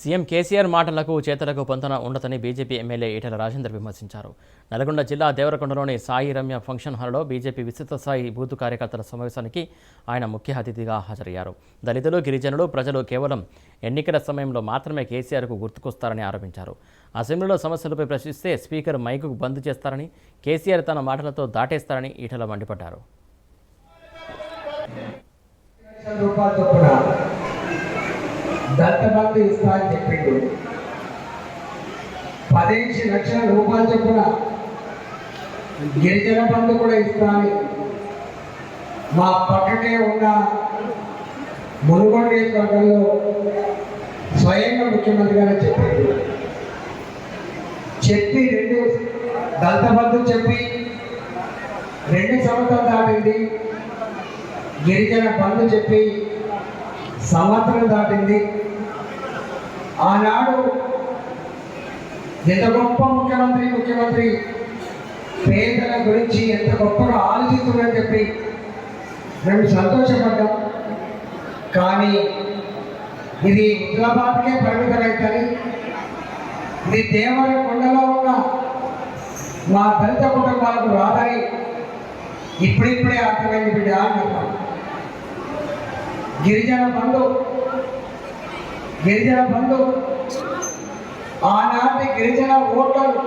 CM KCR మాటలకు చేతలకు పొంతన ఉండదని బీజేపీ ఎమ్మెల్యే ఈటెల రాజేందర్ విమర్శించారు. నల్గొండ జిల్లా దేవరకొండలోని సాయి రమ్య ఫంక్షన్ హాల్లో బీజేపీ విస్తృత స్థాయి బూతు కార్యకర్తల సమావేశానికి ఆయన ముఖ్య అతిథిగా హాజరయ్యారు. దళితులు గిరిజనులు ప్రజలు కేవలం ఎన్నికల సమయంలో మాత్రమే కేసీఆర్కు గుర్తుకొస్తారని ఆరోపించారు. అసెంబ్లీలో సమస్యలపై ప్రశ్నిస్తే స్పీకర్ మైకుకు బంద్ చేస్తారని కేసీఆర్ తన మాటలతో దాటేస్తారని ఈటెల మండిపడ్డారు. లక్షల ఇస్తా అని చెప్పిండు. పదిహేను లక్షల రూపాయలు చొప్పున గిరిజన బంధు కూడా ఇస్తాను మా పక్కనే ఉన్న మునుగోడు నియోజకవర్గంలో స్వయంగా ముఖ్యమంత్రి గారు చెప్పారు చెప్పి రెండు దళిత బంధు చెప్పి రెండు సంవత్సరాలు దాటింది. గిరిజన బంధు చెప్పి సంవత్సరం దాటింది. ఆనాడు ఎంత గొప్ప ముఖ్యమంత్రి ముఖ్యమంత్రి? పేదల గురించి ఎంత గొప్పగా ఆలోచిస్తుందని చెప్పి మేము సంతోషపడ్డాం. కానీ ఇది హుజరాబాద్కే పరిమితమవుతుంది ఇది దేవర కొండలో ఉన్న మా దళిత కుటుంబాలకు రాదని ఇప్పుడిప్పుడే అర్థమైంది బిడ్డ గిరిజన బంధు గిరిజన బంధు ఆనాటి గిరిజన ఓటర్లు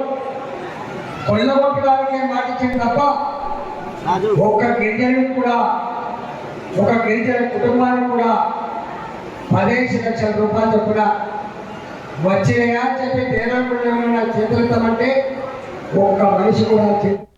కొల్లగొట్టడానికే మాటిచ్చింది తప్ప ఒక్క గిరిజను కూడా ఒక గిరిజన కుటుంబానికి కూడా పదిహేను లక్షల రూపాయలు చొప్పున వచ్చినాయా అని చెప్పి దేవరకుండా చేతులెత్తామంటే ఒక్క మనిషి కూడా చేతులు